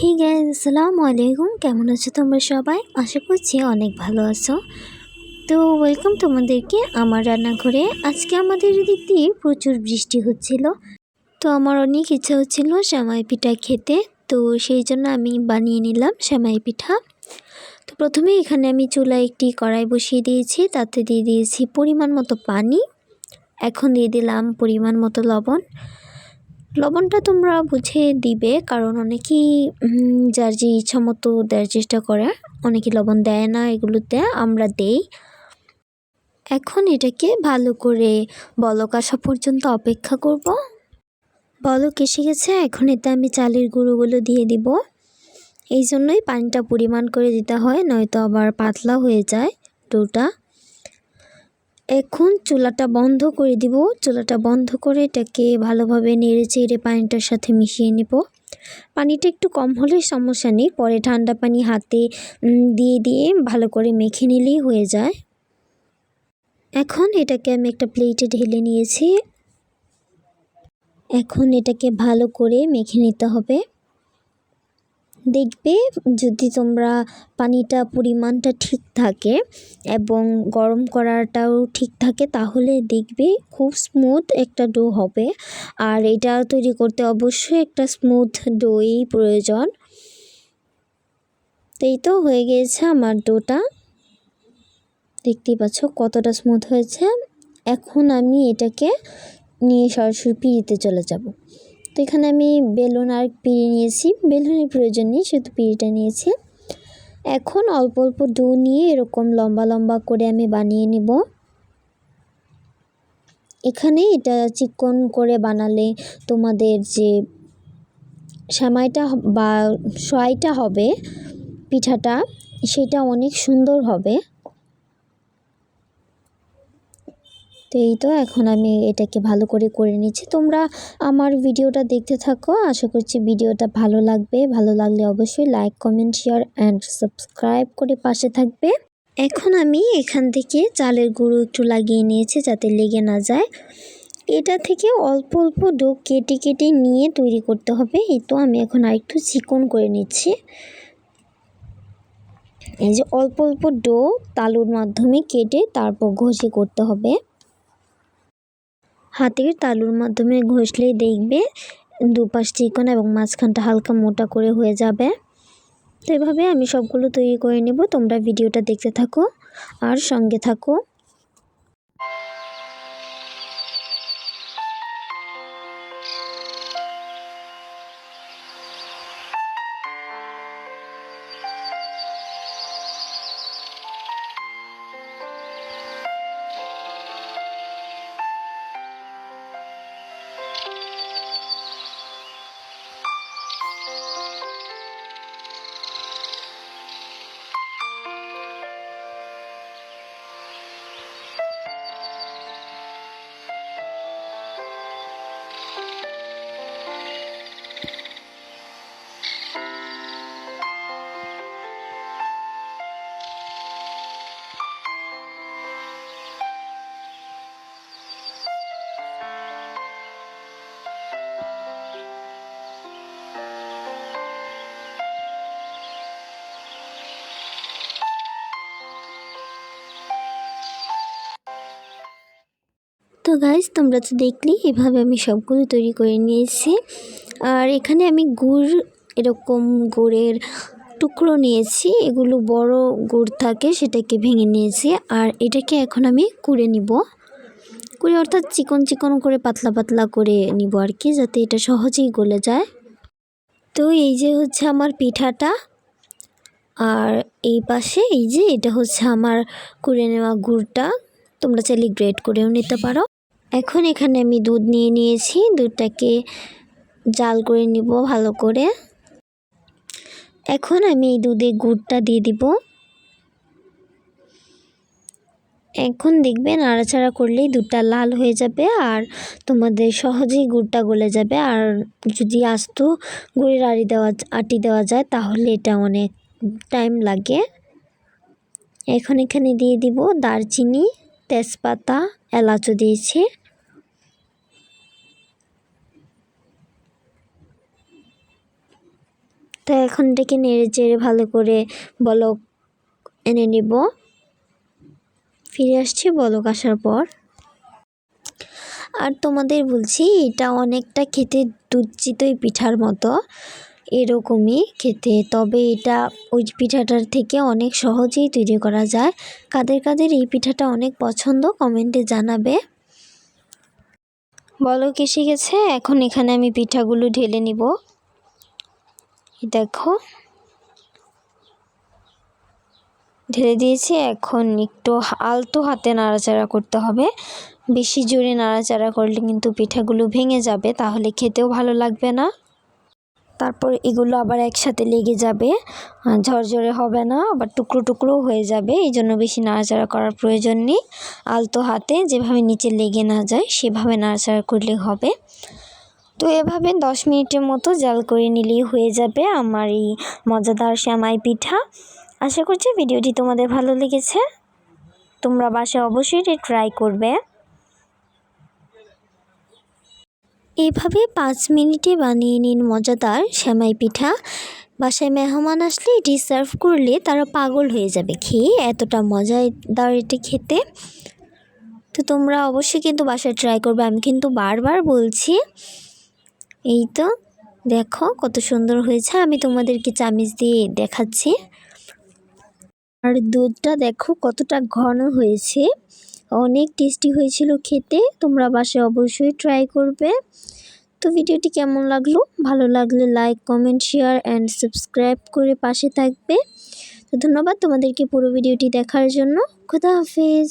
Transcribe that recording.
Hey guys আসসালামু আলাইকুম। কেমন আছো তোমরা সবাই? আশা করছি অনেক ভালো আছো। তো ওয়েলকাম তোমাদেরকে আমার রান্নাঘরে। আজকে আমাদের এদিক দিয়ে প্রচুর বৃষ্টি হচ্ছিল। তো আমার অনেক ইচ্ছা হচ্ছিল শ্যামাই পিঠা খেতে। তো সেই জন্য আমি বানিয়ে নিলাম শ্যামাই পিঠা। তো প্রথমে এখানে আমি চুলায় একটি কড়াই বসিয়ে দিয়েছি। তাতে দিয়ে দিয়েছি পরিমাণ মতো পানি। এখন দিয়ে দিলাম পরিমাণ মতো লবণ। লবণটা তোমরা বুঝে দিবে, কারণ অনেকেই যার যে ইচ্ছা মতো দেওয়ার চেষ্টা করে, অনেকে লবণ দেয় না, এগুলোতে আমরা দেই। এখন এটাকে ভালো করে বলক আসা পর্যন্ত অপেক্ষা করব। বলক এসে গেছে, এখন এতে আমি চালের গুঁড়োগুলো দিয়ে দিব। এই জন্যই পানিটা পরিমাণ করে দিতে হয়, নয়তো আবার পাতলা হয়ে যায়, ডোটা। এখন চুলাটা বন্ধ করে দিব। চুলাটা বন্ধ করে এটাকে ভালোভাবে নেড়ে চেড়ে পানিটার সাথে মিশিয়ে নেব। পানিটা একটু কম হলে সমস্যা নেই, পরে ঠান্ডা পানি হাতে দিয়ে দিয়ে ভালো করে মেখে নিলেই হয়ে যায়। এখন এটাকে আমি একটা প্লেটে ঢেলে নিয়েছি। এখন এটাকে ভালো করে মেখে নিতে হবে। দেখবে যদি তোমরা পানিটা, পরিমাণটা ঠিক থাকে এবং গরম করাটাও ঠিক থাকে, তাহলে দেখবে খুব স্মুথ একটা ডো হবে। আর এটা তৈরি করতে অবশ্যই একটা স্মুথ ডোই প্রয়োজন। তো এই তো হয়ে গিয়েছে আমার ডোটা দেখতেই পাচ্ছ কতটা স্মুথ হয়েছে। এখন আমি এটাকে নিয়ে সরাসরি পিড়িতে চলে যাব। তো এখানে আমি বেলুন আর পিড়ি নিয়েছি। বেলুনের প্রয়োজন নেই, শুধু পিড়িটা নিয়েছি। এখন অল্প অল্প ডো নিয়ে এরকম লম্বা লম্বা করে আমি বানিয়ে নেব। এখানে এটা চিকন করে বানালে তোমাদের যে সেমাইটা বা সয়াইটা হবে, পিঠাটা, সেটা অনেক সুন্দর হবে। এই তো, এখন আমি এটাকে ভালো করে করে নিচ্ছি। তোমরা আমার ভিডিওটা দেখতে থাকো। আশা করছি ভিডিওটা ভালো লাগবে। ভালো লাগলে অবশ্যই like comment share and subscribe করে পাশে থাকবে। এখন আমি এখান থেকে চালের গুঁড়ো একটু লাগিয়ে নিয়েছি যাতে লেগে না যায়। এটা থেকে অল্প অল্প ডো কেটে কেটে নিয়ে তৈরি করতে হবে। এই তো, আমি এখন আরেকটু চিকন করে নিচ্ছি। এই যে অল্প অল্প ডো তালুর মাধ্যমে কেটে তারপর ঘষে করতে হবে। হাতের তালুর মাধ্যমে ঘষলেই দেখবে দুপাশ চিকন এবং মাঝখানটা হালকা মোটা করে হয়ে যাবে। তো এভাবে আমি সবগুলো তৈরি করে নেব। তোমরা ভিডিওটা দেখতে থাকো আর সঙ্গে থাকো। তো গাইজ তোমরা তো দেখলি, এভাবে আমি সবগুলো তৈরি করে নিয়েছি। আর এখানে আমি গুড়, এরকম গুড়ের টুকরো নিয়েছি। এগুলো বড় গুড় থাকে, সেটাকে ভেঙে নিয়েছি। আর এটাকে এখন আমি কুড়ে নিব। কুড়ে অর্থাৎ চিকন চিকন করে, পাতলা পাতলা করে নিব আর কি, যাতে এটা সহজেই গলে যায়। তো এই যে হচ্ছে আমার পিঠাটা। আর এই পাশে এই যে এটা হচ্ছে আমার কুড়ে নেওয়া গুড়টা। তোমরা চাইলে গ্রেড করেও নিতে পারো। এখন এখানে আমি দুধ নিয়ে নিয়েছি। দুধটাকে জাল করে নিব ভালো করে। এখন আমি এই দুধে গুড়টা দিয়ে দিব। এখন দেখবে নাড়াচাড়া করলেই দুধটা লাল হয়ে যাবে আর তোমাদের সহজেই গুড়টা গলে যাবে। আর যদি আস্ত গুড়ের আড়ি দেওয়া, আটি দেওয়া যায় তাহলে এটা অনেক টাইম লাগে। এখন এখানে দিয়ে দিব দারচিনি। তেজপাতা, এলাচও দিয়েছি। তো এখন এটাকে নেড়ে চেড়ে ভালো করে বলক এনে নিব। ফিরে আসছি বলক আসার পর। আর তোমাদের বলছি, এটা অনেকটা খেতে দুধ চিতই পিঠার মতো। এরকমই খেতে। তবে এটা ওই পিঠাটার থেকে অনেক সহজেই তৈরি করা যায়। কাদের কাদের এই পিঠাটা অনেক পছন্দ কমেন্টে জানাবে। বলো এসে গেছে? এখন এখানে আমি পিঠাগুলো ঢেলে নিব। দেখো। ঢেলে দিয়েছি। এখন একটু আলতো হাতে নাড়াচাড়া করতে হবে। বেশি জোরে নাড়াচাড়া করলে কিন্তু পিঠাগুলো ভেঙে যাবে। তাহলে খেতেও ভালো লাগবে না। তারপর এগুলো আবার একসাথে লেগে যাবে। ঝরঝরে হবে না, আবার টুকরো টুকরো হয়ে যাবে। এই জন্য বেশি নাড়াচাড়া করার প্রয়োজন নেই। আলতো হাতে যেভাবে নিচে লেগে না যায়, সেভাবে নাড়াচাড়া করলে হবে। তো এভাবে দশ মিনিটের মতো জাল করে নিলেই হয়ে যাবে আমার এই মজাদার শ্যামাই পিঠা। আশা করছি ভিডিওটি তোমাদের ভালো লেগেছে। তোমরা বাসায় অবশ্যই ট্রাই করবে। এভাবে পাঁচ মিনিটে বানিয়ে নিন মজাদার শ্যামাই পিঠা। বাসায় মেহমান আসলে এটি সার্ভ করলে তারা পাগল হয়ে যাবে। খেয়ে এতটা মজাদার এটি খেতে। তো তোমরা অবশ্যই কিন্তু বাসায় ট্রাই করবে। আমি কিন্তু বারবার বলছি, এই তো দেখো কত সুন্দর হয়েছে। আমি তোমাদেরকে চামিচ দিয়ে দেখাচ্ছি। আর দুধটা দেখো কতটা ঘন হয়েছে। অনেক টেস্টি হয়েছিল খেতে, তোমরা বাসে অবশ্যই ট্রাই করবে। তো ভিডিওটি কেমন লাগল? ভালো লাগলে like comment share and subscribe করে পাশে থাকবে। তো ধন্যবাদ তোমাদেরকে পুরো ভিডিওটি দেখার জন্য। খুদা হাফিজ।